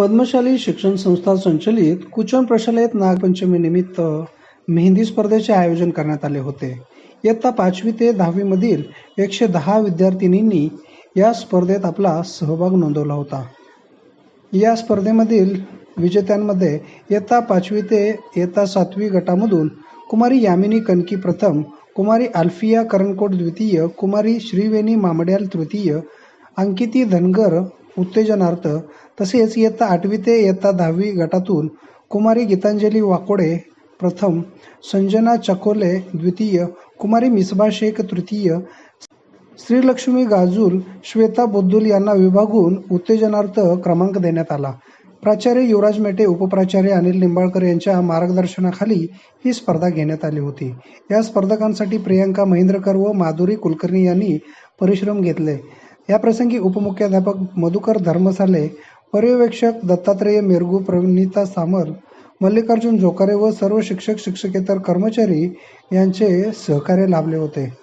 पद्मशाली शिक्षण संस्था संचलित कुचन प्रशालेत नागपंचमी निमित्त मेहंदी स्पर्धेचे आयोजन करण्यात आले होते. इयत्ता पाचवी ते दहावीमधील एकशे दहा विद्यार्थिनींनी या स्पर्धेत आपला सहभाग नोंदवला होता. या स्पर्धेमधील विजेत्यांमध्ये इयत्ता पाचवी ते इयत्ता सातवी गटामधून कुमारी यामिनी कनकी प्रथम कुमारी आल्फिया करणकोट द्वितीय कुमारी श्रीवेणी मामड्याल तृतीय अंकिती धनगर उत्तेजनार्थ तसेच इयत्ता आठवी ते इयत्ता दहावी गटातून कुमारी गीतांजली वाकोडे प्रथम संजना चकोले द्वितीय कुमारी मिसबा शेख तृतीय श्रीलक्ष्मी गाजूल श्वेता बोद्दुल यांना विभागून उत्तेजनार्थ क्रमांक देण्यात आला. प्राचार्य युवराज मेटे उपप्राचार्य अनिल निंबाळकर यांच्या मार्गदर्शनाखाली ही स्पर्धा घेण्यात आली होती. या स्पर्धकांसाठी प्रियांका महेंद्रकर व माधुरी कुलकर्णी यांनी परिश्रम घेतले. याप्रसंगी उपमुख्याध्यापक मधुकर धर्मसाले पर्यवेक्षक दत्तात्रेय मेरगू प्रणिता सामर मल्लिकार्जुन जोकारे व सर्व शिक्षक शिक्षकेतर कर्मचारी यांचे सहकार्य लाभले होते.